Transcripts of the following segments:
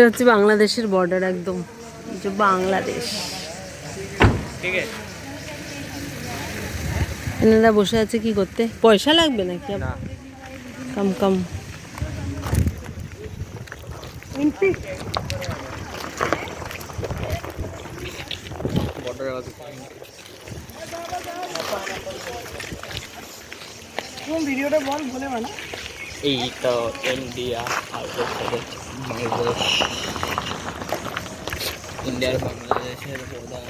এটা হচ্ছে বাংলাদেশের বর্ডার একদম। যে বাংলাদেশ। ঠিক আছে। এনারা বসে আছে কি করতে? পয়সা লাগবে নাকি? কম কম। ভিডিওটা বল বলে মানে এই তো ইন্ডিয়া আর বাংলাদেশ ইন্ডিয়ার বাংলাদেশের বর্ডার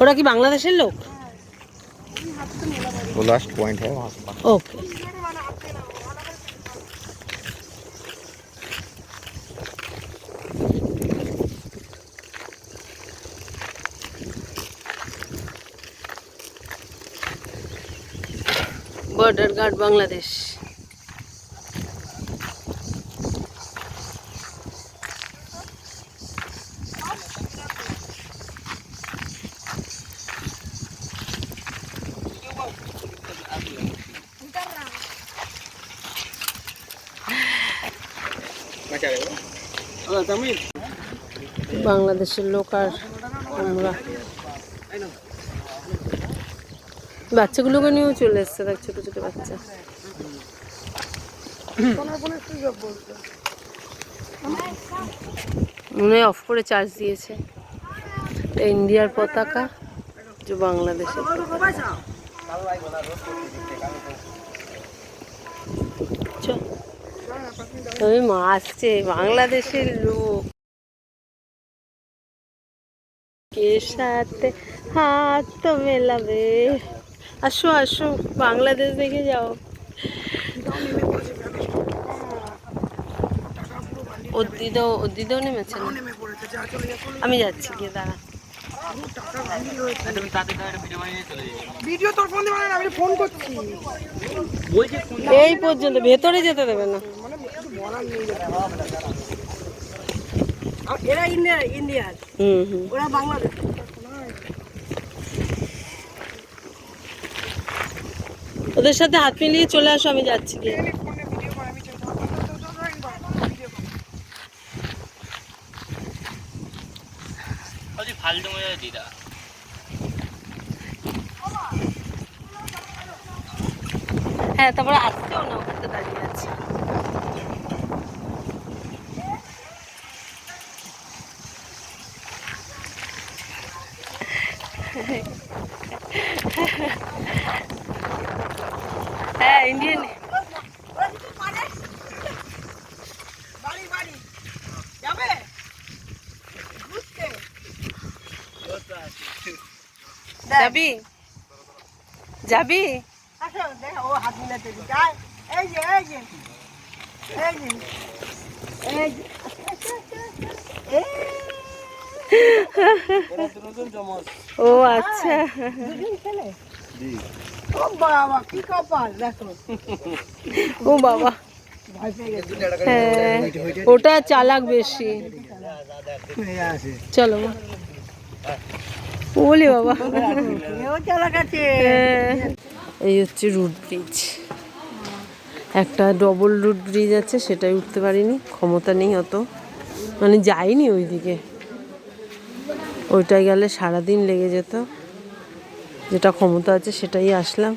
ওরা কি বাংলাদেশের লোক वो लास्ट पॉइंट है वहाँ से ওকে বর্ডার গার্ড বাংলাদেশ বাংলাদেশের লোক আর আমরা। বাচ্চাগুলোকে নিয়েও চলে এসছে দেখ, ছোট ছোট বাচ্চা। মনে অফ করে চার্জ দিয়েছে। ইন্ডিয়ার পতাকা, যে বাংলাদেশের। ওই মা আসছে, বাংলাদেশের লোক। কে সাথে হাত তো মেলাবে? আসো আসো বাংলাদেশ দেখে যাও। ওর দিদাও ওর দিদাও নেমেছে আমি যাচ্ছি গিয়ে দাঁড়া। এই পর্যন্ত ভেতরে যেতে দেবে না। এরা ইন্ডিয়া ইন্ডিয়ার। হুম হুম। ওরা বাংলাদেশ ওদের সাথে হাত মিলিয়ে চলে আসো আমি যাচ্ছি গিয়ে। ফালতু মজা দিদা হ্যাঁ তারপরে আসতেও না ওখানে দাঁড়িয়ে আছে হ্যাঁ ইন্ডিয়ান বাড়ি বাড়ি যাবে ঘুরতে যাবি যাবি আসো দেখো ও হাত মিলাতে দিচ্ছে আয়, এই যে এই যে এই যে এই যে এই ও আচ্ছা। দুদিন খেলে ও বাবা কি কপাল দেখো। ও বাবা। ভয় পেয়ে গেছে। হ্যাঁ ওটা চালাক বেশি। চলো মা। ওলে বাবা। হ্যাঁ। এই হচ্ছে রুট ব্রিজ। একটা ডবল রুট ব্রিজ আছে সেটাই উঠতে পারিনি, ক্ষমতা নেই অত। মানে যাইনি ওইদিকে। ওইটাই গেলে সারাদিন লেগে যেত। যেটা ক্ষমতা আছে, সেটাই আসলাম।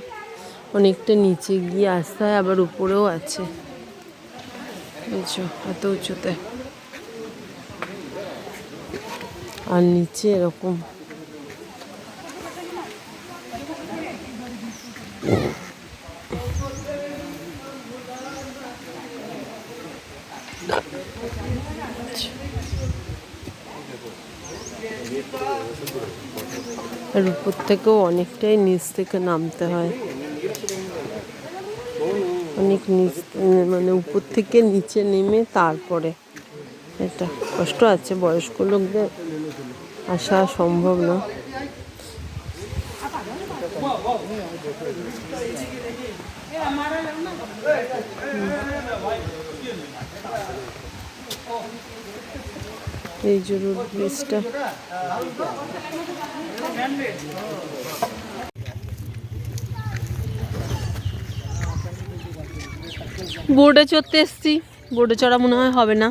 অনেকটা নিচে গিয়ে আসতে হয় আবার উপরেও আছে। এত উঁচুতে। আর নিচে এরকম আর উপর থেকেও অনেকটাই নিচ থেকে নামতে হয়। অনেক নিচ মানে উপর থেকে নিচে নেমে তারপরে। এটা কষ্ট আছে, বয়স্ক লোকদের আসা সম্ভব না। এই যে রোড ব্রিজটা। বোর্ডে চড়তে এসছি। বোর্ডে চড়া মনে হয় হবে না।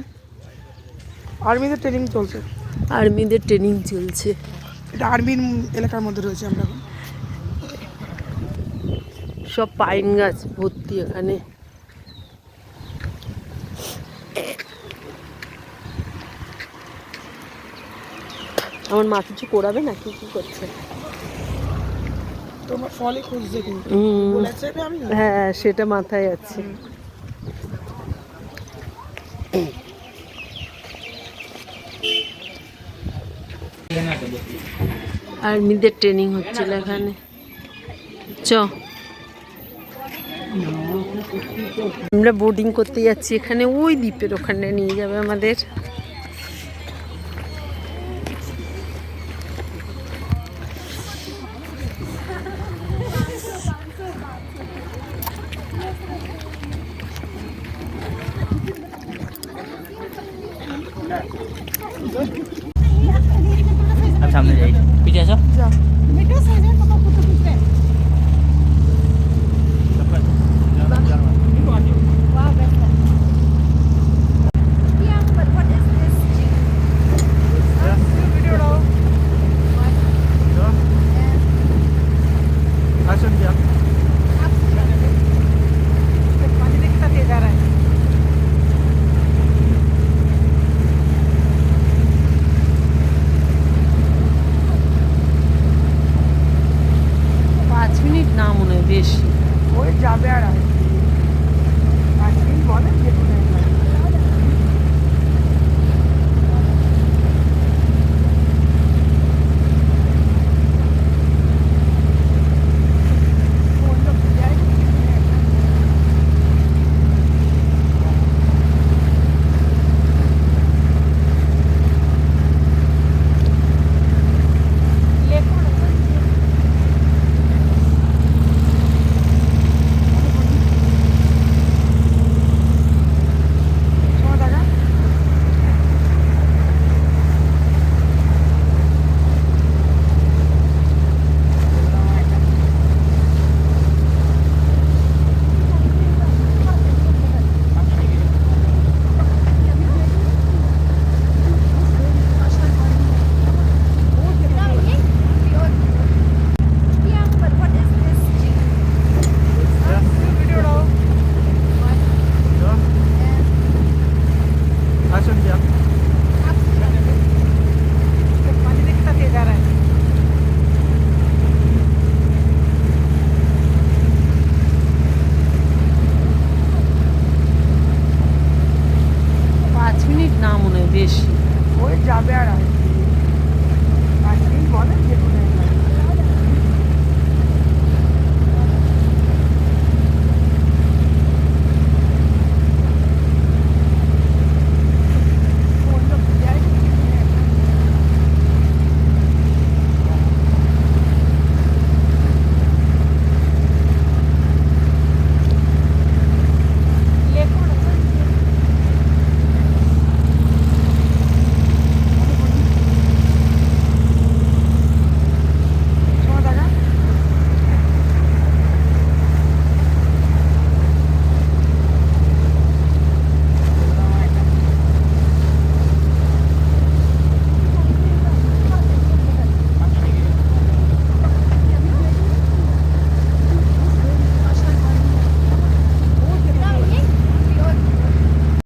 আর্মিদের ট্রেনিং চলছে। আর্মিদের ট্রেনিং চলছে। এটা আর্মির এলাকার মধ্যে রয়েছে আমরা সব পাইন গাছ ভর্তি এখানে। আমার মা কিছু করাবে না কি কি করছে? তোমার ফলে খুঁজছে কিন্তু। বলেছে আমি হ্যাঁ সেটা মাথায় আছে। আর্মিদের ট্রেনিং হচ্ছিল এখানে। চ। আমরা বোর্ডিং করতে যাচ্ছি এখানে। ওই দ্বীপের ওখানে নিয়ে যাবে আমাদের।